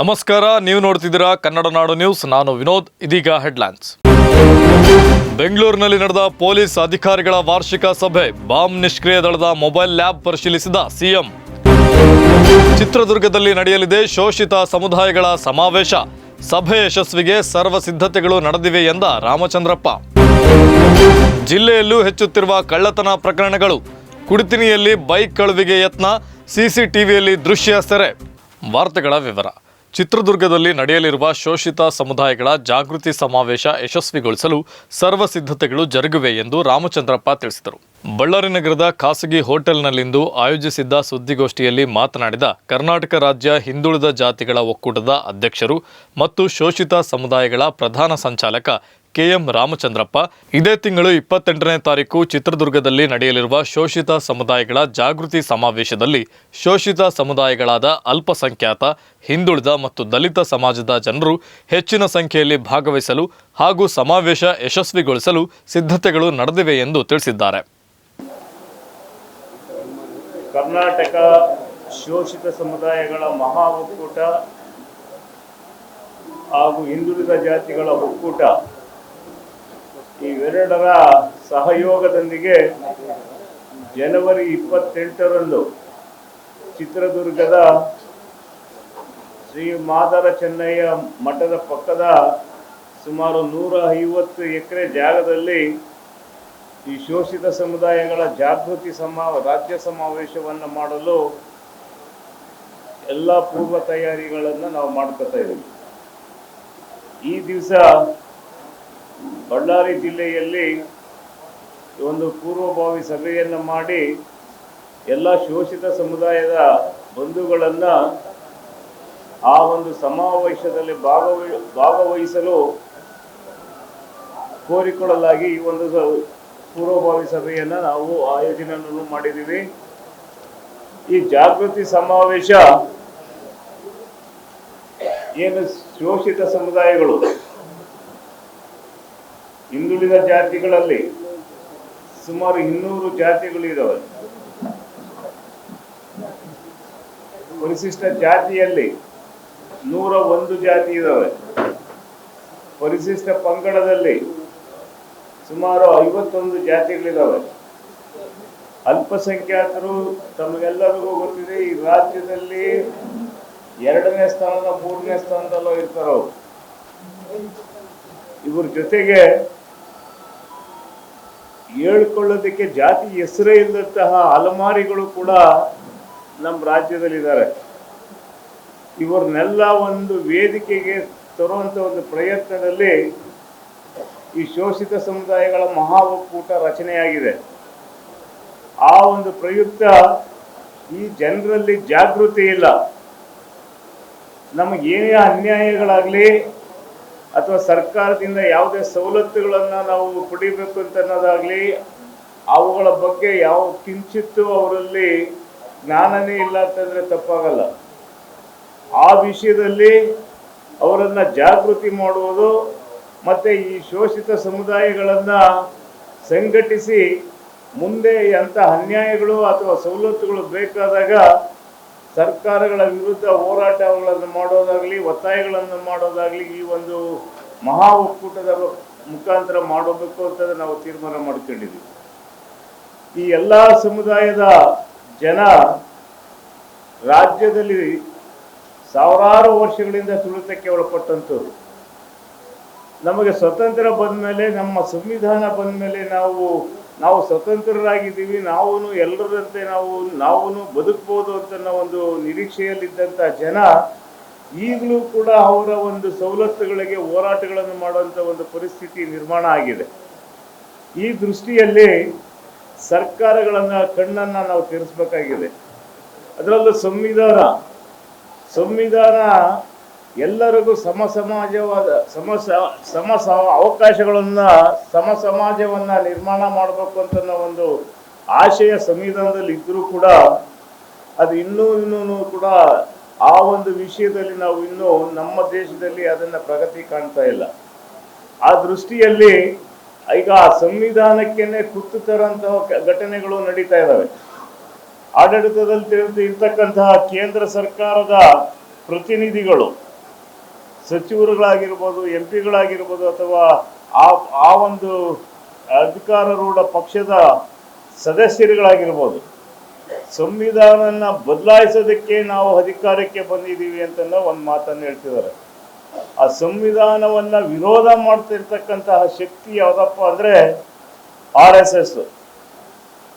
ನಮಸ್ಕಾರ, ನೀವು ನೋಡ್ತಿದ್ದೀರಾ ಕನ್ನಡ ನಾಡು ನ್ಯೂಸ್. ನಾನು ವಿನೋದ್, ಇದೀಗ ಹೆಡ್ಲೈನ್ಸ್. ಬೆಂಗಳೂರಿನಲ್ಲಿ ನಡೆದ ಪೊಲೀಸ್ ಅಧಿಕಾರಿಗಳ ವಾರ್ಷಿಕ ಸಭೆ. ಬಾಂಬ್ ನಿಷ್ಕ್ರಿಯ ದಳದ ಮೊಬೈಲ್ ಲ್ಯಾಬ್ ಪರಿಶೀಲಿಸಿದ ಸಿಎಂ. ಚಿತ್ರದುರ್ಗದಲ್ಲಿ ನಡೆಯಲಿದೆ ಶೋಷಿತ ಸಮುದಾಯಗಳ ಸಮಾವೇಶ. ಸಭೆ ಯಶಸ್ವಿಗೆ ಸರ್ವ ಸಿದ್ಧತೆಗಳು ನಡೆದಿವೆ ಎಂದ ರಾಮಚಂದ್ರಪ್ಪ. ಜಿಲ್ಲೆಯಲ್ಲೂ ಹೆಚ್ಚುತ್ತಿರುವ ಕಳ್ಳತನ ಪ್ರಕರಣಗಳು. ಕುಡಿತಿನಿಯಲ್ಲಿ ಬೈಕ್ ಕಳುವಿಗೆ ಯತ್ನ, ಸಿಸಿಟಿವಿಯಲ್ಲಿ ದೃಶ್ಯ ಸೆರೆ ವಾರ್ತೆಗಳ ವಿವರ. ಚಿತ್ರದುರ್ಗದಲ್ಲಿ ನಡೆಯಲಿರುವ ಶೋಷಿತ ಸಮುದಾಯಗಳ ಜಾಗೃತಿ ಸಮಾವೇಶ ಯಶಸ್ವಿಗೊಳಿಸಲು ಸರ್ವ ಸಿದ್ಧತೆಗಳು ಜರುಗಿವೆ ಎಂದು ರಾಮಚಂದ್ರಪ್ಪ ತಿಳಿಸಿದರು. ಬಳ್ಳಾರಿ ನಗರದ ಖಾಸಗಿ ಹೋಟೆಲ್ನಲ್ಲಿಂದು ಆಯೋಜಿಸಿದ್ದ ಸುದ್ದಿಗೋಷ್ಠಿಯಲ್ಲಿ ಮಾತನಾಡಿದ ಕರ್ನಾಟಕ ರಾಜ್ಯ ಹಿಂದುಳಿದ ಜಾತಿಗಳ ಒಕ್ಕೂಟದ ಅಧ್ಯಕ್ಷರು ಮತ್ತು ಶೋಷಿತ ಸಮುದಾಯಗಳ ಪ್ರಧಾನ ಸಂಚಾಲಕ ಕೆಎಂ ರಾಮಚಂದ್ರಪ್ಪ. ಇದೇ ತಿಂಗಳು ಇಪ್ಪತ್ತೆಂಟನೇ ತಾರೀಕು ಚಿತ್ರದುರ್ಗದಲ್ಲಿ ನಡೆಯಲಿರುವ ಶೋಷಿತ ಸಮುದಾಯಗಳ ಜಾಗೃತಿ ಸಮಾವೇಶದಲ್ಲಿ ಶೋಷಿತ ಸಮುದಾಯಗಳಾದ ಅಲ್ಪಸಂಖ್ಯಾತ, ಹಿಂದುಳಿದ ಮತ್ತು ದಲಿತ ಸಮಾಜದ ಜನರು ಹೆಚ್ಚಿನ ಸಂಖ್ಯೆಯಲ್ಲಿ ಭಾಗವಹಿಸಲು ಹಾಗೂ ಸಮಾವೇಶ ಯಶಸ್ವಿಗೊಳಿಸಲು ಸಿದ್ಧತೆಗಳು ನಡೆದಿವೆ ಎಂದು ತಿಳಿಸಿದ್ದಾರೆ. ಕರ್ನಾಟಕ ಶೋಷಿತ ಸಮುದಾಯಗಳ ಮಹಾ ಒಕ್ಕೂಟ ಹಾಗೂ ಹಿಂದುಳಿದ ಜಾತಿಗಳ ಒಕ್ಕೂಟ ಇವೆರಡರ ಸಹಯೋಗದೊಂದಿಗೆ ಜನವರಿ ಇಪ್ಪತ್ತೆಂಟರಂದು ಚಿತ್ರದುರ್ಗದ ಶ್ರೀ ಮಾದರ ಚೆನ್ನಯ್ಯ ಮಠದ ಪಕ್ಕದ ಸುಮಾರು ನೂರ ಐವತ್ತು ಎಕರೆ ಜಾಗದಲ್ಲಿ ಈ ಶೋಷಿತ ಸಮುದಾಯಗಳ ಜಾಗೃತಿ ಸಮಾ, ರಾಜ್ಯ ಸಮಾವೇಶವನ್ನು ಮಾಡಲು ಎಲ್ಲ ಪೂರ್ವ ತಯಾರಿಗಳನ್ನು ನಾವು ಮಾಡ್ಕೋತಾ ಇದ್ದೀವಿ. ಈ ದಿವಸ ಬಳ್ಳಾರಿ ಜಿಲ್ಲೆಯಲ್ಲಿ ಒಂದು ಪೂರ್ವಭಾವಿ ಸಭೆಯನ್ನು ಮಾಡಿ ಎಲ್ಲ ಶೋಷಿತ ಸಮುದಾಯದ ಬಂಧುಗಳನ್ನು ಆ ಒಂದು ಸಮಾವೇಶದಲ್ಲಿ ಭಾಗವಹಿ ಭಾಗವಹಿಸಲು ಕೋರಿಕೊಳ್ಳಲಾಗಿ ಈ ಒಂದು ಪೂರ್ವಭಾವಿ ಸಭೆಯನ್ನು ನಾವು ಆಯೋಜನೆಯನ್ನು ಮಾಡಿದ್ದೀವಿ. ಈ ಜಾಗೃತಿ ಸಮಾವೇಶ ಏನು ಶೋಷಿತ ಸಮುದಾಯಗಳು ಹಿಂದುಳಿದ ಜಾತಿಗಳಲ್ಲಿ ಸುಮಾರು ಇನ್ನೂರು ಜಾತಿಗಳು ಇದಾವೆ ಪರಿಶಿಷ್ಟ ಜಾತಿಯಲ್ಲಿ ನೂರ ಒಂದು ಜಾತಿ ಇದಾವೆ. ಪರಿಶಿಷ್ಟ ಪಂಗಡದಲ್ಲಿ ಸುಮಾರು ಐವತ್ತೊಂದು ಜಾತಿಗಳಿದಾವೆ. ಅಲ್ಪಸಂಖ್ಯಾತರು ತಮಗೆಲ್ಲರಿಗೂ ಗೊತ್ತಿದೆ, ಈ ರಾಜ್ಯದಲ್ಲಿ ಎರಡನೇ ಸ್ಥಾನದ, ಮೂರನೇ ಸ್ಥಾನದಲ್ಲೋ ಇರ್ತಾರ ಇವ್ರ ಜೊತೆಗೆ ಹೇಳ್ಕೊಳ್ಳೋದಕ್ಕೆ ಜಾತಿ ಹೆಸರೇ ಇಲ್ಲದಂತಹ ಅಲಮಾರಿಗಳು ಕೂಡ ನಮ್ಮ ರಾಜ್ಯದಲ್ಲಿದ್ದಾರೆ. ಇವ್ರನ್ನೆಲ್ಲ ಒಂದು ವೇದಿಕೆಗೆ ತರುವಂಥ ಒಂದು ಪ್ರಯತ್ನದಲ್ಲಿ ಈ ಶೋಷಿತ ಸಮುದಾಯಗಳ ಮಹಾ ಒಕ್ಕೂಟ ರಚನೆಯಾಗಿದೆ. ಆ ಒಂದು ಪ್ರಯುಕ್ತ ಈ ಜನರಲ್ಲಿ ಜಾಗೃತಿ ಇಲ್ಲ. ನಮಗೇನೇ ಅನ್ಯಾಯಗಳಾಗಲಿ ಅಥವಾ ಸರ್ಕಾರದಿಂದ ಯಾವುದೇ ಸವಲತ್ತುಗಳನ್ನು ನಾವು ಪಡಿಬೇಕು ಅಂತ ಅನ್ನೋದಾಗ್ಲಿ, ಅವುಗಳ ಬಗ್ಗೆ ಯಾವ ಕಿಂಚಿತ್ತು ಅವರಲ್ಲಿ ಜ್ಞಾನನೇ ಇಲ್ಲ ಅಂತಂದ್ರೆ ತಪ್ಪಾಗಲ್ಲ. ಆ ವಿಷಯದಲ್ಲಿ ಅವರನ್ನು ಜಾಗೃತಿ ಮಾಡುವುದು ಮತ್ತೆ ಈ ಶೋಷಿತ ಸಮುದಾಯಗಳನ್ನು ಸಂಘಟಿಸಿ ಮುಂದೆ ಎಂಥ ಅನ್ಯಾಯಗಳು ಅಥವಾ ಸವಲತ್ತುಗಳು ಬೇಕಾದಾಗ ಸರ್ಕಾರಗಳ ವಿರುದ್ಧ ಹೋರಾಟಗಳನ್ನು ಮಾಡೋದಾಗಲಿ, ಒತ್ತಾಯಗಳನ್ನು ಮಾಡೋದಾಗಲಿ ಈ ಒಂದು ಮಹಾ ಒಕ್ಕೂಟದ ಮುಖಾಂತರ ಮಾಡಬೇಕು ಅಂತ ನಾವು ತೀರ್ಮಾನ ಮಾಡ್ಕೊಂಡಿದ್ವಿ. ಈ ಎಲ್ಲ ಸಮುದಾಯದ ಜನ ರಾಜ್ಯದಲ್ಲಿ ಸಾವಿರಾರು ವರ್ಷಗಳಿಂದ ತುಳಿತಕ್ಕೆ ಒಳಪಟ್ಟಂಥವ್ರು. ನಮಗೆ ಸ್ವತಂತ್ರ ಬಂದ ಮೇಲೆ ನಮ್ಮ ಸಂವಿಧಾನ ಬಂದ ಮೇಲೆ ನಾವು ನಾವು ಸ್ವತಂತ್ರರಾಗಿದ್ದೀವಿ ನಾವು ಎಲ್ಲರಂತೆ ನಾವು ನಾವು ಬದುಕ್ಬೋದು ಅಂತ ಒಂದು ನಿರೀಕ್ಷೆಯಲ್ಲಿದ್ದಂಥ ಜನ ಈಗಲೂ ಕೂಡ ಅವರ ಒಂದು ಸವಲತ್ತುಗಳಿಗೆ ಹೋರಾಟಗಳನ್ನು ಮಾಡುವಂಥ ಒಂದು ಪರಿಸ್ಥಿತಿ ನಿರ್ಮಾಣ ಆಗಿದೆ. ಈ ದೃಷ್ಟಿಯಲ್ಲಿ ಸರ್ಕಾರಗಳನ್ನು ಕಣ್ಣನ್ನು ನಾವು ತೀರಿಸಬೇಕಾಗಿದೆ. ಅದರಲ್ಲೂ ಸಂವಿಧಾನ ಸಂವಿಧಾನ ಎಲ್ಲರಿಗೂ ಸಮ ಸಮಾಜವಾದ, ಸಮ ಸಮ ಅವಕಾಶಗಳನ್ನ, ಸಮ ಸಮಾಜವನ್ನು ನಿರ್ಮಾಣ ಮಾಡಬೇಕು ಅಂತ ಒಂದು ಆಶಯ ಸಂವಿಧಾನದಲ್ಲಿ ಇದ್ದರೂ ಕೂಡ ಅದು ಇನ್ನೂ ಇನ್ನೂ ಕೂಡ ಆ ಒಂದು ವಿಷಯದಲ್ಲಿ ನಾವು ಇನ್ನೂ ನಮ್ಮ ದೇಶದಲ್ಲಿ ಅದನ್ನ ಪ್ರಗತಿ ಕಾಣ್ತಾ ಇಲ್ಲ. ಆ ದೃಷ್ಟಿಯಲ್ಲಿ ಈಗ ಆ ಸಂವಿಧಾನಕ್ಕೇನೆ ಕುತ್ತು ತರಂತಹ ಘಟನೆಗಳು ನಡೀತಾ ಇದ್ದಾವೆ ಆಡಳಿತದಲ್ಲಿ ಇರ್ತಕ್ಕಂತಹ ಕೇಂದ್ರ ಸರ್ಕಾರದ ಪ್ರತಿನಿಧಿಗಳು ಸಚಿವರುಗಳಾಗಿರ್ಬೋದು, ಎಂ ಪಿಗಳಾಗಿರ್ಬೋದು ಅಥವಾ ಆ ಆ ಒಂದು ಅಧಿಕಾರರೂಢ ಪಕ್ಷದ ಸದಸ್ಯರುಗಳಾಗಿರ್ಬೋದು ಸಂವಿಧಾನನ ಬದಲಾಯಿಸೋದಕ್ಕೆ ನಾವು ಅಧಿಕಾರಕ್ಕೆ ಬಂದಿದ್ದೀವಿ ಅಂತ ಒಂದು ಮಾತನ್ನು ಹೇಳ್ತಿದ್ದಾರೆ. ಆ ಸಂವಿಧಾನವನ್ನು ವಿರೋಧ ಮಾಡ್ತಿರ್ತಕ್ಕಂತಹ ಶಕ್ತಿ ಯಾವುದಪ್ಪ ಅಂದ್ರೆ ಆರ್ ಎಸ್ ಎಸ್.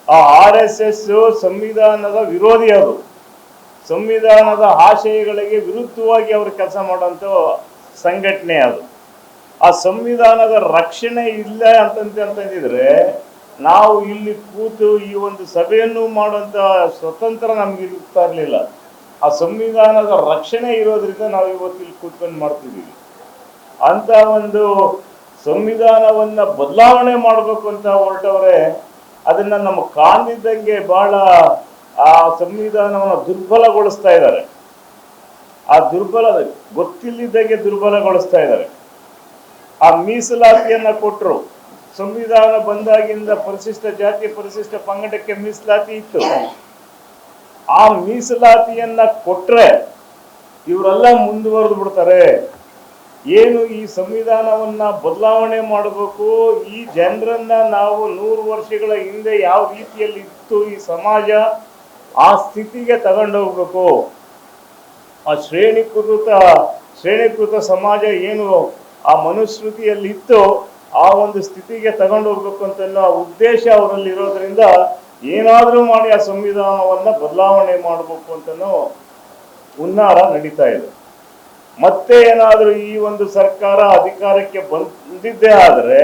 ಆ ಆರ್ ಎಸ್ ಎಸ್ ಸಂವಿಧಾನದ ವಿರೋಧಿ ಅದು. ಸಂವಿಧಾನದ ಆಶಯಗಳಿಗೆ ವಿರುದ್ಧವಾಗಿ ಅವರು ಕೆಲಸ ಮಾಡುವಂತ ಸಂಘಟನೆ ಅದು. ಆ ಸಂವಿಧಾನದ ರಕ್ಷಣೆ ಇಲ್ಲ ಅಂತಂತ ಅಂತಂದಿದ್ರೆ ನಾವು ಇಲ್ಲಿ ಕೂತು ಈ ಒಂದು ಸಭೆಯನ್ನು ಮಾಡುವಂತ ಸ್ವತಂತ್ರ ನಮ್ಗೆ ಇರ್ತಾ ಇರಲಿಲ್ಲ. ಆ ಸಂವಿಧಾನದ ರಕ್ಷಣೆ ಇರೋದ್ರಿಂದ ನಾವು ಇವತ್ತು ಇಲ್ಲಿ ಕೂತ್ಕೊಂಡು ಮಾಡ್ತಿದ್ದೀವಿ. ಅಂತ ಒಂದು ಸಂವಿಧಾನವನ್ನ ಬದಲಾವಣೆ ಮಾಡಬೇಕು ಅಂತ ಹೊರಟವ್ರೆ, ಅದನ್ನ ನಮ್ಮ ಕಾಣ್ದಿದ್ದಂಗೆ ಬಹಳ ಆ ಸಂವಿಧಾನವನ್ನು ದುರ್ಬಲಗೊಳಿಸ್ತಾ ಇದ್ದಾರೆ. ಆ ದುರ್ಬಲ ಗೊತ್ತಿಲ್ಲದಂಗೆ ದುರ್ಬಲಗೊಳಿಸ್ತಾ ಇದ್ದಾರೆ. ಆ ಮೀಸಲಾತಿಯನ್ನ ಕೊಟ್ಟರು ಸಂವಿಧಾನ ಬಂದಾಗಿಂದ ಪರಿಶಿಷ್ಟ ಜಾತಿ, ಪರಿಶಿಷ್ಟ ಪಂಗಡಕ್ಕೆ ಮೀಸಲಾತಿ ಇತ್ತು. ಆ ಮೀಸಲಾತಿಯನ್ನ ಕೊಟ್ರೆ ಇವರೆಲ್ಲ ಮುಂದುವರೆದು ಬಿಡ್ತಾರೆ. ಏನು ಈ ಸಂವಿಧಾನವನ್ನ ಬದಲಾವಣೆ ಮಾಡಬೇಕು? ಈ ಜನರನ್ನ ನಾವು ನೂರು ವರ್ಷಗಳ ಹಿಂದೆ ಯಾವ ರೀತಿಯಲ್ಲಿ ಇತ್ತು ಈ ಸಮಾಜ? ಆ ಸ್ಥಿತಿಗೆ ತಗೊಂಡೋಗ್ಬೇಕು. ಆ ಶ್ರೇಣೀಕೃತ ಶ್ರೇಣೀಕೃತ ಸಮಾಜ ಏನು ಆ ಮನುಸ್ಮೃತಿಯಲ್ಲಿ ಇತ್ತು ಆ ಒಂದು ಸ್ಥಿತಿಗೆ ತಗೊಂಡು ಹೋಗ್ಬೇಕು ಅಂತ ಅನ್ನೋ ಉದ್ದೇಶ ಅವರಲ್ಲಿ ಇರೋದ್ರಿಂದ ಏನಾದರೂ ಮಾಡಿ ಆ ಸಂವಿಧಾನವನ್ನ ಬದಲಾವಣೆ ಮಾಡಬೇಕು ಅಂತನೋ ಹುನ್ನಾರ ನಡೀತಾ ಇದೆ. ಮತ್ತೆ ಏನಾದರೂ ಈ ಒಂದು ಸರ್ಕಾರ ಅಧಿಕಾರಕ್ಕೆ ಬಂದಿದ್ದೇ ಆದರೆ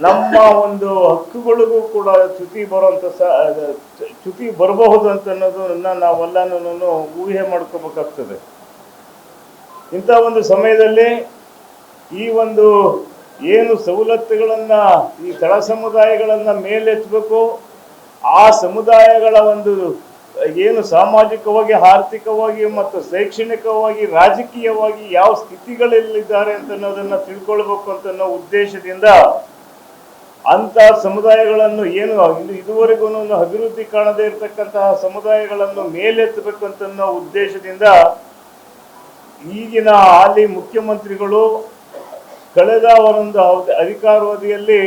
ನಮ್ಮ ಒಂದು ಹಕ್ಕುಗಳಿಗೂ ಕೂಡ ಚ್ಯುತಿ ಬರುವಂತ ಚ್ಯುತಿ ಬರಬಹುದು ಅಂತ ಅನ್ನೋದನ್ನ ನಾವೆಲ್ಲನೂ ಊಹೆ ಮಾಡ್ಕೋಬೇಕಾಗ್ತದೆ. ಇಂಥ ಒಂದು ಸಮಯದಲ್ಲಿ ಈ ಒಂದು ಏನು ಸವಲತ್ತುಗಳನ್ನ, ಈ ತಳ ಸಮುದಾಯಗಳನ್ನ ಮೇಲೆತ್ತಬೇಕು ಆ ಸಮುದಾಯಗಳ ಒಂದು ಏನು ಸಾಮಾಜಿಕವಾಗಿ, ಆರ್ಥಿಕವಾಗಿ ಮತ್ತು ಶೈಕ್ಷಣಿಕವಾಗಿ, ರಾಜಕೀಯವಾಗಿ ಯಾವ ಸ್ಥಿತಿಗಳಲ್ಲಿದ್ದಾರೆ ಅಂತ ಅನ್ನೋದನ್ನ ತಿಳ್ಕೊಳ್ಬೇಕು ಅಂತ ಅನ್ನೋ ಉದ್ದೇಶದಿಂದ ಅಂತ ಸಮುದಾಯಗಳನ್ನು ಏನು ಇದು ಇದುವರೆಗೂ ಅಭಿವೃದ್ಧಿ ಕಾಣದೇ ಇರತಕ್ಕಂತಹ ಸಮುದಾಯಗಳನ್ನು ಮೇಲೆತ್ತಬೇಕು ಅಂತ ಉದ್ದೇಶದಿಂದ ಈಗಿನ ಹಾಲಿ ಮುಖ್ಯಮಂತ್ರಿಗಳು ಕಳೆದ ಅವಧಿ- ಅಧಿಕಾರಾವಧಿಯಲ್ಲಿ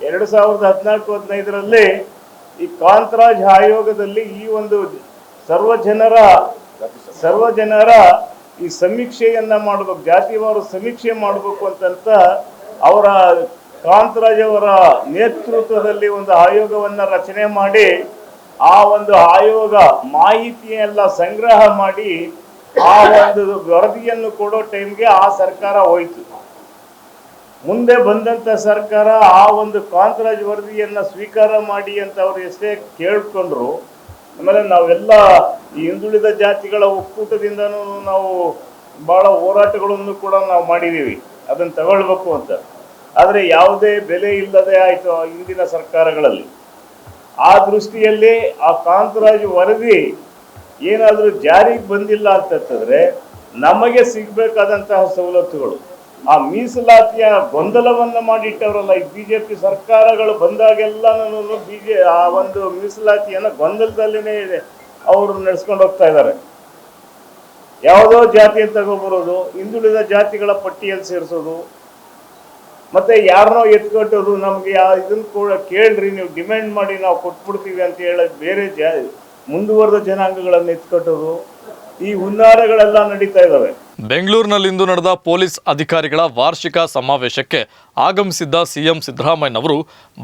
ಎರಡು ಸಾವಿರದ ಹದಿನಾಲ್ಕು, ಹದಿನೈದರಲ್ಲಿ ಈ ಕಾಂತರಾಜ್ ಆಯೋಗದಲ್ಲಿ ಈ ಒಂದು ಸರ್ವ ಜನರ ಸರ್ವ ಜನರ ಈ ಸಮೀಕ್ಷೆಯನ್ನ ಮಾಡಬೇಕು, ಜಾತಿವಾರು ಸಮೀಕ್ಷೆ ಮಾಡಬೇಕು ಅಂತಂತ ಅವರ ಕಾಂತರಾಜ್ ಅವರ ನೇತೃತ್ವದಲ್ಲಿ ಒಂದು ಆಯೋಗವನ್ನ ರಚನೆ ಮಾಡಿ, ಆ ಒಂದು ಆಯೋಗ ಮಾಹಿತಿಯೆಲ್ಲ ಸಂಗ್ರಹ ಮಾಡಿ, ಆ ಒಂದು ವರದಿಯನ್ನು ಕೊಡೋ ಟೈಮ್ಗೆ ಆ ಸರ್ಕಾರ ಹೋಯಿತು. ಮುಂದೆ ಬಂದಂತ ಸರ್ಕಾರ ಆ ಒಂದು ಕಾಂತರಾಜ್ ವರದಿಯನ್ನು ಸ್ವೀಕಾರ ಮಾಡಿ ಅಂತ ಅವ್ರು ಎಷ್ಟೇ ಕೇಳ್ಕೊಂಡ್ರು, ಆಮೇಲೆ ನಾವೆಲ್ಲ ಈ ಹಿಂದುಳಿದ ಜಾತಿಗಳ ಒಕ್ಕೂಟದಿಂದನೂ ನಾವು ಬಹಳ ಹೋರಾಟಗಳನ್ನು ಕೂಡ ನಾವು ಮಾಡಿದೀವಿ ಅದನ್ನ ತಗೊಳ್ಬೇಕು ಅಂತ. ಆದ್ರೆ ಯಾವುದೇ ಬೆಲೆ ಇಲ್ಲದೆ ಆಯಿತು ಇಂದಿನ ಸರ್ಕಾರಗಳಲ್ಲಿ. ಆ ದೃಷ್ಟಿಯಲ್ಲಿ ಆ ಕಾಂತರಾಜು ವರದಿ ಏನಾದರೂ ಜಾರಿಗೆ ಬಂದಿಲ್ಲ ಅಂತಂದರೆ ನಮಗೆ ಸಿಗಬೇಕಾದಂತಹ ಸವಲತ್ತುಗಳು. ಆ ಮೀಸಲಾತಿಯ ಗೊಂದಲವನ್ನ ಮಾಡಿಟ್ಟವರಲ್ಲ ಈ ಬಿಜೆಪಿ ಸರ್ಕಾರಗಳು ಬಂದಾಗೆಲ್ಲನೂ ಬಿಜೆ ಆ ಒಂದು ಮೀಸಲಾತಿಯನ್ನು ಗೊಂದಲದಲ್ಲಿನೇ ಇದೆ. ಅವರು ನಡೆಸ್ಕೊಂಡು ಹೋಗ್ತಾ ಇದ್ದಾರೆ. ಯಾವುದೋ ಜಾತಿಯನ್ನು ತಗೊಬರೋದು ಹಿಂದುಳಿದ ಜಾತಿಗಳ ಪಟ್ಟಿಯಲ್ಲಿ ಸೇರಿಸೋದು ಮತ್ತೆ ಯಾರನ್ನೋ ಎತ್ಕೊಟ್ಟೋದು ನಮ್ಗೆ ಇದನ್ನು ಕೂಡ ಕೇಳ್ರಿ, ನೀವು ಡಿಮ್ಯಾಂಡ್ ಮಾಡಿ ನಾವು ಕೊಟ್ಬಿಡ್ತೀವಿ ಅಂತ ಹೇಳಿ ಬೇರೆ ಜಾ, ಮುಂದುವರೆದ ಜನಾಂಗಗಳನ್ನು ಎತ್ಕೊಟ್ಟೋದು ಈ ಹುನ್ನಾರಗಳೆಲ್ಲ ನಡೀತಾ ಇದಾವೆ. ಬೆಂಗಳೂರಿನಲ್ಲಿಂದು ನಡೆದ ಪೊಲೀಸ್ ಅಧಿಕಾರಿಗಳ ವಾರ್ಷಿಕ ಸಮಾವೇಶಕ್ಕೆ ಆಗಮಿಸಿದ್ದ ಸಿಎಂ ಸಿದ್ದರಾಮಯ್ಯನವರು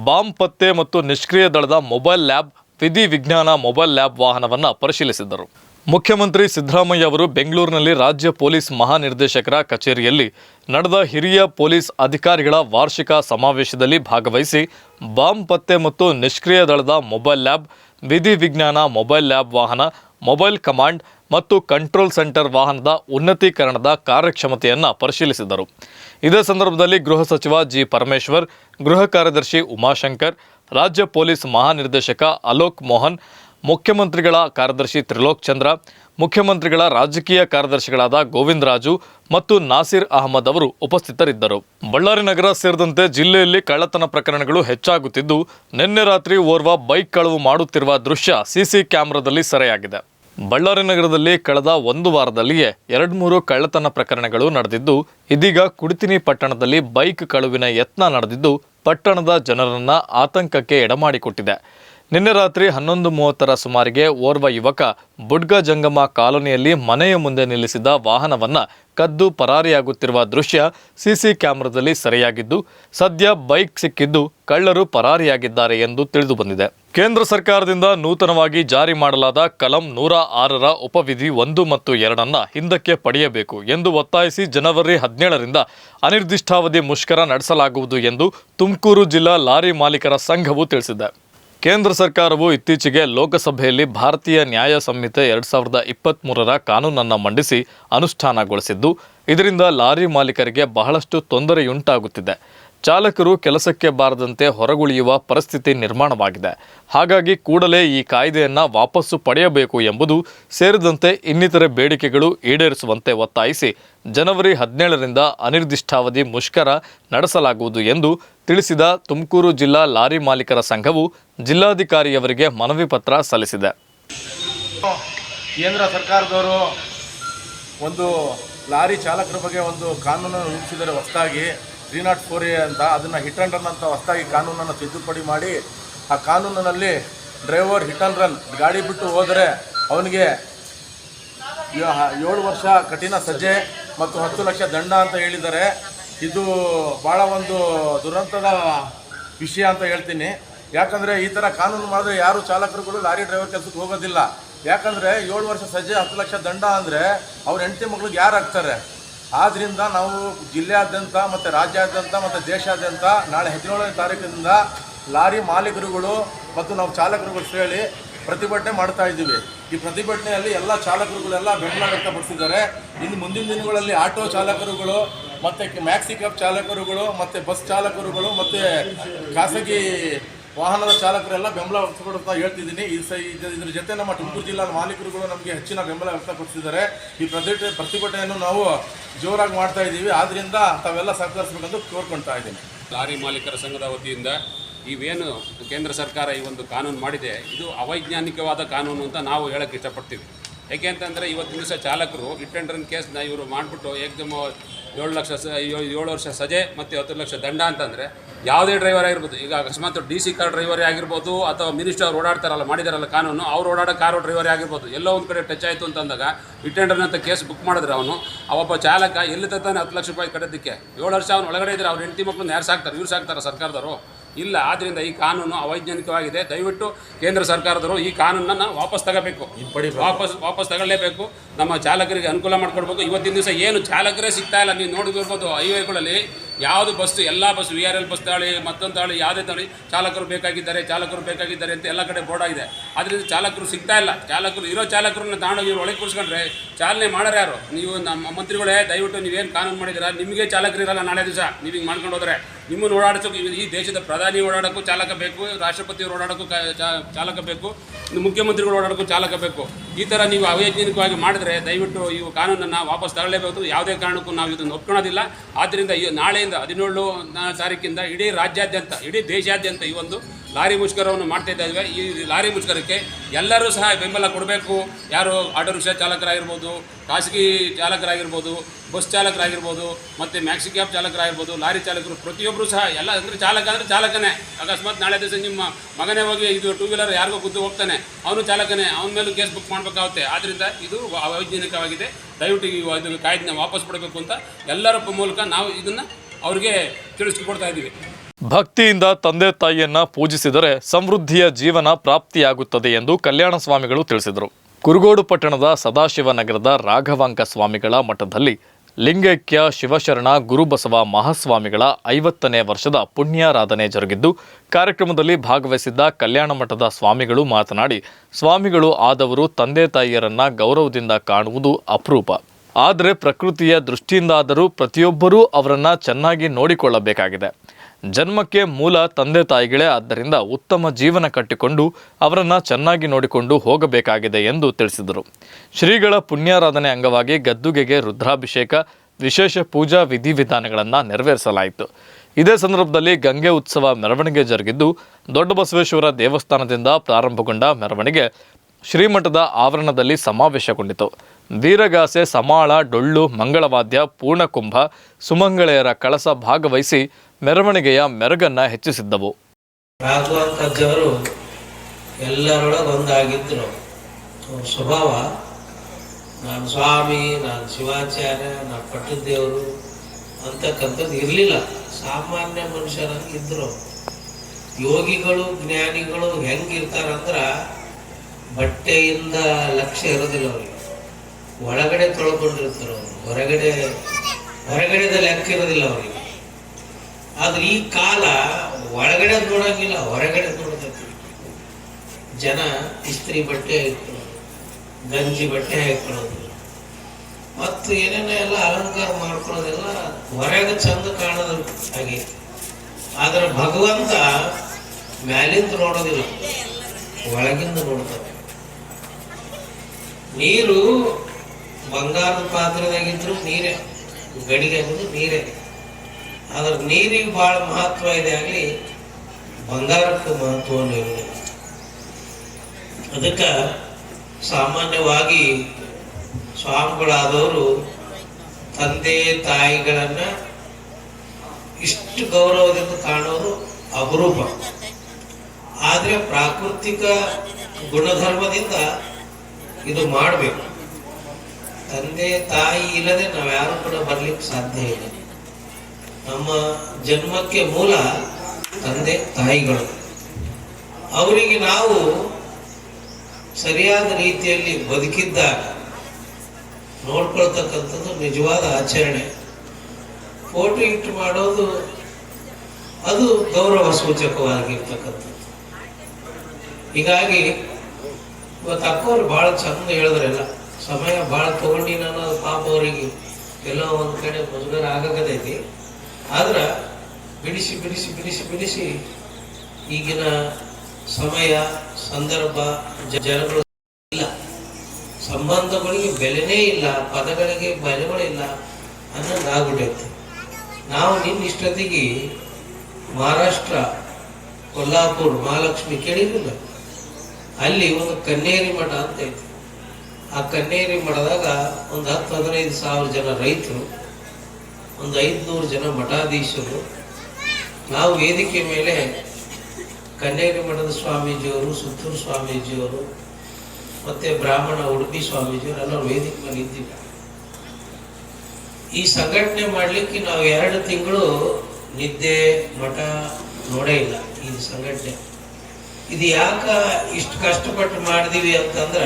ಬಾಂಬ್ ಪತ್ತೆ ಮತ್ತು ನಿಷ್ಕ್ರಿಯ ದಳದ ಮೊಬೈಲ್ ಲ್ಯಾಬ್ ವಿಧಿ ವಿಜ್ಞಾನ ಮೊಬೈಲ್ ಲ್ಯಾಬ್ ವಾಹನವನ್ನು ಪರಿಶೀಲಿಸಿದ್ದರು. ಮುಖ್ಯಮಂತ್ರಿ ಸಿದ್ದರಾಮಯ್ಯ ಅವರು ಬೆಂಗಳೂರಿನಲ್ಲಿ ರಾಜ್ಯ ಪೊಲೀಸ್ ಮಹಾನಿರ್ದೇಶಕರ ಕಚೇರಿಯಲ್ಲಿ ನಡೆದ ಹಿರಿಯ ಪೊಲೀಸ್ ಅಧಿಕಾರಿಗಳ ವಾರ್ಷಿಕ ಸಮಾವೇಶದಲ್ಲಿ ಭಾಗವಹಿಸಿ ಬಾಂಬ್ ಪತ್ತೆ ಮತ್ತು ನಿಷ್ಕ್ರಿಯ ದಳದ ಮೊಬೈಲ್ ಲ್ಯಾಬ್, ವಿಧಿ ವಿಜ್ಞಾನ ಮೊಬೈಲ್ ಲ್ಯಾಬ್ ವಾಹನ, ಮೊಬೈಲ್ ಕಮಾಂಡ್ ಮತ್ತು ಕಂಟ್ರೋಲ್ ಸೆಂಟರ್ ವಾಹನದ ಉನ್ನತೀಕರಣದ ಕಾರ್ಯಕ್ಷಮತೆಯನ್ನು ಪರಿಶೀಲಿಸಿದರು. ಇದೇ ಸಂದರ್ಭದಲ್ಲಿ ಗೃಹ ಸಚಿವ ಜಿ ಪರಮೇಶ್ವರ್, ಗೃಹ ಕಾರ್ಯದರ್ಶಿ ಉಮಾಶಂಕರ್, ರಾಜ್ಯ ಪೊಲೀಸ್ ಮಹಾನಿರ್ದೇಶಕ ಅಲೋಕ್ ಮೋಹನ್ ಮುಖ್ಯಮಂತ್ರಿಗಳ ಕಾರ್ಯದರ್ಶಿ ತ್ರಿಲೋಕ್ ಚಂದ್ರ, ಮುಖ್ಯಮಂತ್ರಿಗಳ ರಾಜಕೀಯ ಕಾರ್ಯದರ್ಶಿಗಳಾದ ಗೋವಿಂದರಾಜು ಮತ್ತು ನಾಸಿರ್ ಅಹಮದ್ ಅವರು ಉಪಸ್ಥಿತರಿದ್ದರು. ಬಳ್ಳಾರಿ ನಗರ ಸೇರಿದಂತೆ ಜಿಲ್ಲೆಯಲ್ಲಿ ಕಳ್ಳತನ ಪ್ರಕರಣಗಳು ಹೆಚ್ಚಾಗುತ್ತಿದ್ದು, ನಿನ್ನೆ ರಾತ್ರಿ ಓರ್ವ ಬೈಕ್ ಕಳವು ಮಾಡುತ್ತಿರುವ ದೃಶ್ಯ ಸಿಸಿ ಕ್ಯಾಮೆರಾದಲ್ಲಿ ಸೆರೆಯಾಗಿದೆ. ಬಳ್ಳಾರಿ ನಗರದಲ್ಲಿ ಕಳೆದ ಒಂದು ವಾರದಲ್ಲಿಯೇ ಎರಡು ಮೂರು ಕಳ್ಳತನ ಪ್ರಕರಣಗಳು ನಡೆದಿದ್ದು, ಇದೀಗ ಕುಡಿತಿನಿ ಪಟ್ಟಣದಲ್ಲಿ ಬೈಕ್ ಕಳುವಿನ ಯತ್ನ ನಡೆದಿದ್ದು, ಪಟ್ಟಣದ ಜನರನ್ನ ಆತಂಕಕ್ಕೆ ಎಡಮಾಡಿಕೊಟ್ಟಿದೆ. ನಿನ್ನೆ ರಾತ್ರಿ ಹನ್ನೊಂದು ಮೂವತ್ತರ ಸುಮಾರಿಗೆ ಓರ್ವ ಯುವಕ ಬುಡ್ಗ ಜಂಗಮ ಕಾಲೋನಿಯಲ್ಲಿ ಮನೆಯ ಮುಂದೆ ನಿಲ್ಲಿಸಿದ ವಾಹನವನ್ನು ಕದ್ದು ಪರಾರಿಯಾಗುತ್ತಿರುವ ದೃಶ್ಯ ಸಿಸಿ ಕ್ಯಾಮೆರಾದಲ್ಲಿ ಸೆರೆಯಾಗಿದ್ದು, ಸದ್ಯ ಬೈಕ್ ಸಿಕ್ಕಿದ್ದು ಕಳ್ಳರು ಪರಾರಿಯಾಗಿದ್ದಾರೆ ಎಂದು ತಿಳಿದು ಬಂದಿದೆ ಕೇಂದ್ರ ಸರ್ಕಾರದಿಂದ ನೂತನವಾಗಿ ಜಾರಿ ಮಾಡಲಾದ ಕಲಂ ನೂರ ಆರರ ಉಪವಿಧಿ ಒಂದು ಮತ್ತು ಎರಡನ್ನ ಹಿಂದಕ್ಕೆ ಪಡೆಯಬೇಕು ಎಂದು ಒತ್ತಾಯಿಸಿ ಜನವರಿ ಹದಿನೇಳರಿಂದ ಅನಿರ್ದಿಷ್ಟಾವಧಿ ಮುಷ್ಕರ ನಡೆಸಲಾಗುವುದು ಎಂದು ತುಮಕೂರು ಜಿಲ್ಲಾ ಲಾರಿ ಮಾಲೀಕರ ಸಂಘವು ತಿಳಿಸಿದೆ. ಕೇಂದ್ರ ಸರ್ಕಾರವು ಇತ್ತೀಚೆಗೆ ಲೋಕಸಭೆಯಲ್ಲಿ ಭಾರತೀಯ ನ್ಯಾಯ ಸಂಹಿತೆ ಎರಡ್ ಸಾವಿರದ ಇಪ್ಪತ್ತ್ಮೂರರ ಕಾನೂನನ್ನು ಮಂಡಿಸಿ ಅನುಷ್ಠಾನಗೊಳಿಸಿದ್ದು, ಇದರಿಂದ ಲಾರಿ ಮಾಲೀಕರಿಗೆ ಬಹಳಷ್ಟು ತೊಂದರೆಯುಂಟಾಗುತ್ತಿದೆ. ಚಾಲಕರು ಕೆಲಸಕ್ಕೆ ಬಾರದಂತೆ ಹೊರಗುಳಿಯುವ ಪರಿಸ್ಥಿತಿ ನಿರ್ಮಾಣವಾಗಿದೆ. ಹಾಗಾಗಿ ಕೂಡಲೇ ಈ ಕಾಯ್ದೆಯನ್ನು ವಾಪಸ್ಸು ಪಡೆಯಬೇಕು ಎಂಬುದು ಸೇರಿದಂತೆ ಇನ್ನಿತರೆ ಬೇಡಿಕೆಗಳು ಈಡೇರಿಸುವಂತೆ ಒತ್ತಾಯಿಸಿ ಜನವರಿ ಹದಿನೇಳರಿಂದ ಅನಿರ್ದಿಷ್ಟಾವಧಿ ಮುಷ್ಕರ ನಡೆಸಲಾಗುವುದು ಎಂದು ತಿಳಿಸಿದ ತುಮಕೂರು ಜಿಲ್ಲಾ ಲಾರಿ ಮಾಲೀಕರ ಸಂಘವು ಜಿಲ್ಲಾಧಿಕಾರಿಯವರಿಗೆ ಮನವಿ ಪತ್ರ ಸಲ್ಲಿಸಿದೆ. ಕೇಂದ್ರ ಸರ್ಕಾರದವರು ಒಂದು ಲಾರಿ ಚಾಲಕರ ಬಗ್ಗೆ ಒಂದು ಕಾನೂನನ್ನು ರೂಪಿಸಿದರೆ ಹೊಸದಾಗಿ ತ್ರೀ ನಾಟ್ ಫೋರ್ ಎ ಅಂತ ಅದನ್ನು ಹಿಟ್ ಆ್ಯಂಡ್ ರನ್ ಅಂತ ಹೊಸದಾಗಿ ಕಾನೂನನ್ನು ತಿದ್ದುಪಡಿ ಮಾಡಿ, ಆ ಕಾನೂನಿನಲ್ಲಿ ಡ್ರೈವರ್ ಹಿಟ್ ಆ್ಯಂಡ್ ರನ್ ಗಾಡಿ ಬಿಟ್ಟು ಹೋದರೆ ಅವನಿಗೆ ಏಳು ವರ್ಷ ಕಠಿಣ ಸಜ್ಜೆ ಮತ್ತು ಹತ್ತು ಲಕ್ಷ ದಂಡ ಅಂತ ಹೇಳಿದ್ದಾರೆ. ಇದು ಭಾಳ ಒಂದು ದುರಂತದ ವಿಷಯ ಅಂತ ಹೇಳ್ತೀನಿ. ಯಾಕಂದರೆ ಈ ಥರ ಕಾನೂನು ಮಾಡಿದ್ರೆ ಯಾರು ಚಾಲಕರುಗಳು ಲಾರಿ ಡ್ರೈವರ್ ಕೆಲಸಕ್ಕೆ ಹೋಗೋದಿಲ್ಲ. ಯಾಕಂದರೆ ಏಳು ವರ್ಷ ಸಜ್ಜೆ, ಹತ್ತು ಲಕ್ಷ ದಂಡ ಅಂದರೆ ಅವ್ರ ಹೆಂಡತಿ ಮಕ್ಳಿಗೆ ಯಾರು ಆಗ್ತಾರೆ ಆದ್ದರಿಂದ ನಾವು ಜಿಲ್ಲೆಯಾದ್ಯಂತ ಮತ್ತು ರಾಜ್ಯಾದ್ಯಂತ ಮತ್ತು ದೇಶಾದ್ಯಂತ ನಾಳೆ ಹದಿನೇಳನೇ ತಾರೀಕಿನಿಂದ ಲಾರಿ ಮಾಲೀಕರುಗಳು ಮತ್ತು ನಾವು ಚಾಲಕರುಗಳು ಸೇರಿ ಪ್ರತಿಭಟನೆ ಮಾಡ್ತಾ ಇದ್ದೀವಿ. ಈ ಪ್ರತಿಭಟನೆಯಲ್ಲಿ ಎಲ್ಲ ಚಾಲಕರುಗಳೆಲ್ಲ ಬೆಂಬಲ ವ್ಯಕ್ತಪಡಿಸಿದ್ದಾರೆ. ಇನ್ನು ಮುಂದಿನ ದಿನಗಳಲ್ಲಿ ಆಟೋ ಚಾಲಕರುಗಳು ಮತ್ತು ಮ್ಯಾಕ್ಸಿ ಕ್ಯಾಬ್ ಚಾಲಕರುಗಳು ಮತ್ತು ಬಸ್ ಚಾಲಕರುಗಳು ಮತ್ತು ಖಾಸಗಿ ವಾಹನದ ಚಾಲಕರೆಲ್ಲ ಬೆಂಬಲ ವ್ಯಕ್ತಪಡಿಸ್ತಾ ಹೇಳ್ತಿದ್ದೀನಿ. ಈ ಸ ಇದ್ರ ಜೊತೆ ನಮ್ಮ ತುಮಕೂರು ಜಿಲ್ಲಾ ಮಾಲೀಕರುಗಳು ನಮಗೆ ಹೆಚ್ಚಿನ ಬೆಂಬಲ ವ್ಯಕ್ತಪಡಿಸಿದ್ದಾರೆ. ಈ ಪ್ರತಿಭಟನೆ ಪ್ರತಿಭಟನೆಯನ್ನು ನಾವು ಜೋರಾಗಿ ಮಾಡ್ತಾ ಇದ್ದೀವಿ. ಆದ್ದರಿಂದ ತಾವೆಲ್ಲ ಸಹಕರಿಸಬೇಕಂತ ಕೋರ್ಕೊಳ್ತಾ ಇದ್ದೀನಿ. ಲಾರಿ ಮಾಲೀಕರ ಸಂಘದ ವತಿಯಿಂದ ಇವೇನು ಕೇಂದ್ರ ಸರ್ಕಾರ ಈ ಒಂದು ಕಾನೂನು ಮಾಡಿದೆ, ಇದು ಅವೈಜ್ಞಾನಿಕವಾದ ಕಾನೂನು ಅಂತ ನಾವು ಹೇಳಕ್ಕೆ ಇಷ್ಟಪಡ್ತೀವಿ. ಯಾಕೆ ಅಂತಂದರೆ ಇವತ್ತು ದಿವಸ ಚಾಲಕರು ಹಿಟ್ ಆ್ಯಂಡ್ ರನ್ ಕೇಸ್ನ ಇವರು ಮಾಡಿಬಿಟ್ಟು ಏಕದಮ್ ಏಳು ಲಕ್ಷ ಸ ಏಳು ವರ್ಷ ಸಜೆ ಮತ್ತು ಹತ್ತು ಲಕ್ಷ ದಂಡ ಅಂತಂದರೆ ಯಾವುದೇ ಡ್ರೈವರ್ ಆಗಿರ್ಬೋದು ಈಗ ಅಕಸ್ಮಾತ್ ಡಿ ಸಿ ಕಾರ್ ಡ್ರೈವರೇ ಆಗಿರ್ಬೋದು ಅಥವಾ ಮಿನಿಸ್ಟರ್ ಅವ್ರು ಓಡಾಡ್ತಾರಲ್ಲ ಮಾಡಿದಾರಲ್ಲ ಕಾನೂನು ಅವ್ರು ಓಡಾಡೋ ಕಾರು ಡ್ರೈವರೇ ಆಗಿರ್ಬೋದು ಎಲ್ಲೋ ಒಂದು ಕಡೆ ಟಚ್ ಆಯಿತು ಅಂತಂದಾಗ ಅಂತ ಕೇಸ್ ಬುಕ್ ಮಾಡಿದ್ರೆ ಅವನು ಅವೊಬ್ಬ ಚಾಲಕ ಎಲ್ಲಿ ತತ್ತಾನೆ ಹತ್ತು ಲಕ್ಷ ರೂಪಾಯಿ ಕಟ್ಟೋದಕ್ಕೆ? ಏಳು ವರ್ಷ ಅವ್ನು ಒಳಗಡೆ ಇದ್ರೆ ಅವ್ರ ಹೆಂಡತಿ ಮಕ್ಕಳನ್ನ ಯಾರು ಸಾಕ್ತಾರೆ? ಇವ್ರು ಸಾಕ್ತಾರೆ ಸರ್ಕಾರದವರು? ಇಲ್ಲ ಆದ್ದರಿಂದ ಈ ಕಾನೂನು ಅವೈಜ್ಞಾನಿಕವಾಗಿದೆ. ದಯವಿಟ್ಟು ಕೇಂದ್ರ ಸರ್ಕಾರದವರು ಈ ಕಾನೂನನ್ನು ವಾಪಸ್ ತಗೋಬೇಕು. ವಾಪಸ್ ವಾಪಸ್ ತಗೊಳ್ಳೇಬೇಕು. ನಮ್ಮ ಚಾಲಕರಿಗೆ ಅನುಕೂಲ ಮಾಡಿಕೊಡ್ಬೇಕು. ಇವತ್ತಿನ ದಿವಸ ಏನು ಚಾಲಕರೇ ಸಿಗ್ತಾ ಇಲ್ಲ. ನೀವು ನೋಡಿಬಿಡ್ಬೋದು ಹೈವೇಗಳಲ್ಲಿ ಯಾವುದು ಬಸ್ ಎಲ್ಲ bus V R L bus ತಾಳಿ, ಮತ್ತೊಂದು ತಾಳಿ, ಯಾವುದೇ ತಾಳಿ, ಚಾಲಕರು ಬೇಕಾಗಿದ್ದಾರೆ ಚಾಲಕರು ಬೇಕಾಗಿದ್ದಾರೆ ಅಂತ ಎಲ್ಲ ಕಡೆ ಬೋರ್ಡ್ ಆಗಿದೆ. ಅದರಿಂದ ಚಾಲಕರು ಸಿಗ್ತಾ ಇಲ್ಲ. ಚಾಲಕರು, ಇರೋ ಚಾಲಕರನ್ನ ಇವ್ರು ಒಳಗೆ ಕೂರಿಸ್ಕೊಂಡ್ರೆ ಚಾಲನೆ ಮಾಡೋರು ಯಾರು? ನೀವು ನಮ್ಮ ಮಂತ್ರಿಗಳೇ, ದಯವಿಟ್ಟು ನೀವೇನು ಕಾನೂನು ಮಾಡಿದ್ದೀರಾ? ನಿಮಗೆ ಚಾಲಕರು ಇರಲ್ಲ ನಾಳೆ ದಿವಸ. ನೀವು ಹಿಂಗೆ ಮಾಡ್ಕೊಂಡು ಹೋದರೆ. ನಿಮ್ಮನ್ನು ಓಡಾಡಿಸೋಕೆ ಈ ದೇಶದ ಪ್ರಧಾನಿ ಓಡಾಡೋಕ್ಕೂ ಚಾಲಕ ಬೇಕು, ರಾಷ್ಟ್ರಪತಿ ಓಡಾಡೋಕ್ಕೂ ಚಾಲಕ ಬೇಕು. ಮುಖ್ಯಮಂತ್ರಿಗಳು ಓಡಾಡೋಕ್ಕೂ ಚಾಲಕ ಬೇಕು. ಈ ಥರ ನೀವು ಅವೈಜ್ಞಾನಿಕವಾಗಿ ಮಾಡಿದ್ರೆ ದಯವಿಟ್ಟು ಈ ಕಾನೂನನ್ನು ವಾಪಸ್ ತಗೊಳ್ಳೇಬೇಕು ಯಾವುದೇ ಕಾರಣಕ್ಕೂ ನಾವು ಇದನ್ನು ಒಪ್ಕೊಳ್ಳೋದಿಲ್ಲ. ಆದ್ದರಿಂದ ಈ ನಾಳೆಯಿಂದ ಹದಿನೇಳು ತಾರೀಕಿಂದ ಇಡೀ ರಾಜ್ಯಾದ್ಯಂತ, ಇಡೀ ದೇಶಾದ್ಯಂತ ಈ ಒಂದು ಲಾರಿ ಮುಷ್ಕರವನ್ನು ಮಾಡ್ತಾ ಇದ್ದೇವೆ ಈ ಲಾರಿ ಮುಷ್ಕರಕ್ಕೆ ಎಲ್ಲರೂ ಸಹ ಬೆಂಬಲ ಕೊಡಬೇಕು. ಯಾರು ಆಟೋ ರಿಕ್ಷಾ ಚಾಲಕರಾಗಿರ್ಬೋದು, ಖಾಸಗಿ ಚಾಲಕರಾಗಿರ್ಬೋದು, ಬಸ್ ಚಾಲಕರಾಗಿರ್ಬೋದು, ಮತ್ತು ಮ್ಯಾಕ್ಸಿ ಕ್ಯಾಬ್ ಚಾಲಕರಾಗಿರ್ಬೋದು, ಲಾರಿ ಚಾಲಕರು ಪ್ರತಿಯೊಬ್ಬರು ಸಹ ಎಲ್ಲ ಅಂದರೆ ಚಾಲಕ ಅಂದರೆ ಚಾಲಕನೇ. ಅಕಸ್ಮಾತ್ ನಾಳೆ ದಿವಸ ನಿಮ್ಮ ಮಗನೇ ಹೋಗಿ ಇದು ಟೂ ವೀಲರ್ ಯಾರಿಗೋ ಗುದ್ದು ಹೋಗ್ತಾನೆ. ಅವನು ಚಾಲಕನೇ, ಅವನ ಮೇಲೂ ಕೇಸ್ ಬುಕ್ ಮಾಡಬೇಕಾಗುತ್ತೆ. ಆದ್ದರಿಂದ ಇದು ಅವೈಜ್ಞಾನಿಕವಾಗಿದೆ. ದಯವಿಟ್ಟು ಇದು ಕಾಯ್ದೆನ ವಾಪಸ್ ಕೊಡಬೇಕು ಅಂತ ಎಲ್ಲರ ಮೂಲಕ ನಾವು ಇದನ್ನು ಅವ್ರಿಗೆ ತಿಳಿಸ್ಕೊಡ್ತಾ ಇದ್ದೀವಿ. ಭಕ್ತಿಯಿಂದ ತಂದೆ ತಾಯಿಯನ್ನ ಪೂಜಿಸಿದರೆ ಸಮೃದ್ಧಿಯ ಜೀವನ ಪ್ರಾಪ್ತಿಯಾಗುತ್ತದೆ ಎಂದು ಕಲ್ಯಾಣ ಸ್ವಾಮಿಗಳು ತಿಳಿಸಿದರು. ಕುರುಗೋಡು ಪಟ್ಟಣದ ಸದಾಶಿವ ನಗರದ ರಾಘವಾಂಕ ಸ್ವಾಮಿಗಳ ಮಠದಲ್ಲಿ ಲಿಂಗೈಕ್ಯ ಶಿವಶರಣ ಗುರುಬಸವ ಮಹಾಸ್ವಾಮಿಗಳ ಐವತ್ತನೇ ವರ್ಷದ ಪುಣ್ಯಾರಾಧನೆ ಜರುಗಿದ್ದು, ಕಾರ್ಯಕ್ರಮದಲ್ಲಿ ಭಾಗವಹಿಸಿದ್ದ ಕಲ್ಯಾಣ ಮಠದ ಸ್ವಾಮಿಗಳು ಮಾತನಾಡಿ, ಸ್ವಾಮಿಗಳು ಆದವರು ತಂದೆ ತಾಯಿಯರನ್ನ ಗೌರವದಿಂದ ಕಾಣುವುದು ಅಪರೂಪ. ಆದರೆ ಪ್ರಕೃತಿಯ ದೃಷ್ಟಿಯಿಂದಾದರೂ ಪ್ರತಿಯೊಬ್ಬರೂ ಅವರನ್ನು ಚೆನ್ನಾಗಿ ನೋಡಿಕೊಳ್ಳಬೇಕಾಗಿದೆ. ಜನ್ಮಕ್ಕೆ ಮೂಲ ತಂದೆ ತಾಯಿಗಳೇ ಆದ್ದರಿಂದ ಉತ್ತಮ ಜೀವನ ಕಟ್ಟಿಕೊಂಡು ಅವರನ್ನು ಚೆನ್ನಾಗಿ ನೋಡಿಕೊಂಡು ಹೋಗಬೇಕಾಗಿದೆ ಎಂದು ತಿಳಿಸಿದರು. ಶ್ರೀಗಳ ಪುಣ್ಯಾರಾಧನೆ ಅಂಗವಾಗಿ ಗದ್ದುಗೆಗೆ ರುದ್ರಾಭಿಷೇಕ, ವಿಶೇಷ ಪೂಜಾ ವಿಧಿವಿಧಾನಗಳನ್ನು ನೆರವೇರಿಸಲಾಯಿತು. ಇದೇ ಸಂದರ್ಭದಲ್ಲಿ ಗಂಗೆ ಉತ್ಸವ ಮೆರವಣಿಗೆ ಜರುಗಿದ್ದು ದೊಡ್ಡ ಬಸವೇಶ್ವರ ದೇವಸ್ಥಾನದಿಂದ ಪ್ರಾರಂಭಗೊಂಡ ಮೆರವಣಿಗೆ ಶ್ರೀಮಠದ ಆವರಣದಲ್ಲಿ ಸಮಾವೇಶಗೊಂಡಿತು. ವೀರಗಾಸೆ, ಸಮಾಳ, ಡೊಳ್ಳು, ಮಂಗಳವಾದ್ಯ, ಪೂರ್ಣಕುಂಭ, ಸುಮಂಗಳೆಯರ ಕಳಸ ಭಾಗವಹಿಸಿ ಮೆರವಣಿಗೆಯ ಮೆರಗನ್ನು ಹೆಚ್ಚಿಸಿದ್ದವು. ರಾಘವಂತಜ್ಜವರು ಎಲ್ಲರೊಳಗೆ ಒಂದಾಗಿದ್ದರು ಅವ್ರ ಸ್ವಭಾವ, ನಾನು ಸ್ವಾಮಿ, ನಾನು ಶಿವಾಚಾರ್ಯ, ನಾನು ಪಟ್ಟದೇವರು ಅಂತಕ್ಕಂಥದ್ದು ಇರಲಿಲ್ಲ. ಸಾಮಾನ್ಯ ಮನುಷ್ಯರಾಗಿ ಯೋಗಿಗಳು, ಜ್ಞಾನಿಗಳು ಹೆಂಗಿರ್ತಾರಂದ್ರ ಬಟ್ಟೆಯಿಂದ ಲಕ್ಷ್ಯ ಇರೋದಿಲ್ಲ ಅವ್ರಿಗೆ. ಒಳಗಡೆ ತೊಳ್ಕೊಂಡಿರ್ತಾರೆ ಅವರು. ಹೊರಗಡೆ ಹೊರಗಡೆದ ಲೆಕ್ಕ ಇರೋದಿಲ್ಲ ಅವರಿಗೆ. ಆದ್ರೆ ಈ ಕಾಲ ಒಳಗಡೆ ನೋಡಂಗಿಲ್ಲ, ಹೊರಗಡೆ ನೋಡ್ತೈತಿ ಜನ ಇಸ್ತ್ರಿ ಬಟ್ಟೆ ಹಾಕೊಳ್ಳೋದು ಗಂಜಿ ಬಟ್ಟೆ ಹಾಕೊಳ್ಳೋದು ಮತ್ತು ಏನೇನೋ ಎಲ್ಲ ಅಲಂಕಾರ ಮಾಡ್ಕೊಳ್ಳೋದೆಲ್ಲ ಹೊರಗೆ ಚಂದ ಕಾಣೋದು ಹಾಗೆ. ಆದ್ರೆ ಭಗವಂತ ಮ್ಯಾಲಿಂದ ನೋಡೋದಿಲ್ಲ, ಒಳಗಿಂದ ನೋಡ್ತಾನೆ. ನೀರು ಬಂಗಾರದ ಪಾತ್ರದಾಗಿದ್ರು ನೀರೇ, ಗಡಿಗೆ ಅನ್ನೋದು ನೀರೇ. ಆದ್ರೆ ನೀರಿಗೆ ಬಹಳ ಮಹತ್ವ ಇದೆ ಆಗಲಿ, ಬಂಗಾರಕ್ಕೆ ಮಹತ್ವವನ್ನು ಇರಲಿ ಅದಕ್ಕೆ ಸಾಮಾನ್ಯವಾಗಿ ಸ್ವಾಮಿಗಳಾದವರು ತಂದೆ ತಾಯಿಗಳನ್ನ ಇಷ್ಟು ಗೌರವದಿಂದ ಕಾಣೋದು ಅಪರೂಪ. ಆದರೆ ಪ್ರಾಕೃತಿಕ ಗುಣಧರ್ಮದಿಂದ ಇದು ಮಾಡಬೇಕು. ತಂದೆ ತಾಯಿ ಇಲ್ಲದೆ ನಾವು ಯಾರು ಕೂಡ ಬರ್ಲಿಕ್ಕೆ ಸಾಧ್ಯ ಇಲ್ಲ. ನಮ್ಮ ಜನ್ಮಕ್ಕೆ ಮೂಲ ತಂದೆ ತಾಯಿಗಳು. ಅವರಿಗೆ ನಾವು ಸರಿಯಾದ ರೀತಿಯಲ್ಲಿ ಬದುಕಿದ್ದಾಗ ನೋಡ್ಕೊಳ್ತಕ್ಕಂಥದ್ದು ನಿಜವಾದ ಆಚರಣೆ. ಫೋಟೋ ಇಟ್ಟು ಮಾಡೋದು ಅದು ಗೌರವ ಸೂಚಕವಾಗಿರ್ತಕ್ಕಂಥದ್ದು. ಹೀಗಾಗಿ ಇವತ್ತು ಅಕ್ಕವ್ರು ಭಾಳ ಚಂದ ಹೇಳಿದ್ರೆಲ್ಲ ಸಮಯ ಭಾಳ ತಗೊಂಡಿನ ನಾನು ಪಾಪ ಅವರಿಗೆ. ಎಲ್ಲೋ ಒಂದು ಕಡೆ ಮುಜುಗರ ಆಗಕತೈತಿ ಆದ್ರೆ ಬಿಡಿಸಿ ಬಿಡಿಸಿ ಬಿಡಿಸಿ ಬಿಡಿಸಿ ಈಗಿನ ಸಮಯ, ಸಂದರ್ಭ ಜನಗಳು ಇಲ್ಲ. ಸಂಬಂಧಗಳಿಗೆ ಬೆಲೆನೇ ಇಲ್ಲ, ಪದಗಳಿಗೆ ಬೆಲೆಗಳಿಲ್ಲ ಅನ್ನೋದಾಗ್ಬಿಟ್ಟೈತೆ. ನಾವು ನಿನ್ನ ಇಷ್ಟೊತ್ತಿಗೆ ಮಹಾರಾಷ್ಟ್ರ, ಕೊಲ್ಲಾಪುರ, ಮಹಾಲಕ್ಷ್ಮಿ ಕೇಳಿರಲಿಲ್ಲ ಅಲ್ಲಿ ಒಂದು ಕನ್ನೇರಿ ಮಠ ಅಂತ ಐತಿ. ಆ ಕನ್ನೇರಿ ಮಠದಾಗ ಒಂದು ಹತ್ತು, ಹದಿನೈದು ಸಾವಿರ ಜನ ರೈತರು ಒಂದು ಐದುನೂರು ಜನ ಮಠಾಧೀಶರು, ನಾವು ವೇದಿಕೆ ಮೇಲೆ ಕನ್ನೇರಿ ಮಠದ ಸ್ವಾಮೀಜಿಯವರು, ಸುತ್ತೂರು ಸ್ವಾಮೀಜಿಯವರು, ಮತ್ತೆ ಬ್ರಾಹ್ಮಣ ಉಡುಪಿ ಸ್ವಾಮೀಜಿಯವರು ಎಲ್ಲರೂ ವೇದಿಕೆ ಮೇಲೆ ಇದ್ದೀವಿ ಈ ಸಂಘಟನೆ ಮಾಡಲಿಕ್ಕೆ ನಾವು ಎರಡು ತಿಂಗಳು ನಿದ್ದೆ, ಮಠ ನೋಡೇ ಇಲ್ಲ ಈ ಸಂಘಟನೆ. ಇದು ಯಾಕ ಇಷ್ಟು ಕಷ್ಟಪಟ್ಟು ಮಾಡಿದೀವಿ ಅಂತಂದ್ರ,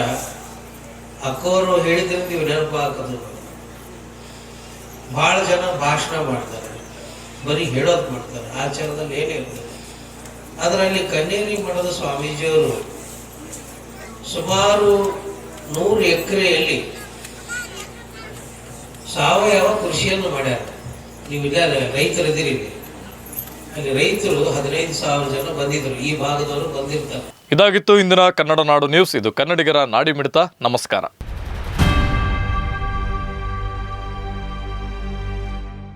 ಅಕ್ಕೋರು ಹೇಳಿದ್ರಿಂದ ನೀವು ನೆನಪು ಹಾಕೋದು ಬಹಳ ಜನ ಭಾಷಣ ಮಾಡ್ತಾರೆ. ಬರೀ ಹೇಳೋದು ಮಾಡ್ತಾರೆ. ಆಚಾರದಲ್ಲಿ ಏನೇ ಇರ್ತದೆ ಅದರಲ್ಲಿ ಕನ್ನೇರಿ ಮಠದ ಸ್ವಾಮೀಜಿಯವರು ಸುಮಾರು ನೂರು ಎಕರೆಯಲ್ಲಿ ಸಾವಯವ ಕೃಷಿಯನ್ನು ಮಾಡ್ಯಾರ. ನೀವು ಇಲ್ಲ ರೈತರಿದ್ದೀರಿ ಇಲ್ಲಿ. ಅಲ್ಲಿ ರೈತರು ಹದಿನೈದು ಸಾವಿರ ಜನ ಬಂದಿದ್ರು. ಈ ಭಾಗದವರು ಬಂದಿರ್ತಾರೆ. ಇದಾಗಿತ್ತು ಇಂದಿನ ಕನ್ನಡ ನಾಡು ನ್ಯೂಸ್. ಇದು ಕನ್ನಡಿಗರ ನಾಡಿ ಮಿಡಿತ ನಮಸ್ಕಾರ.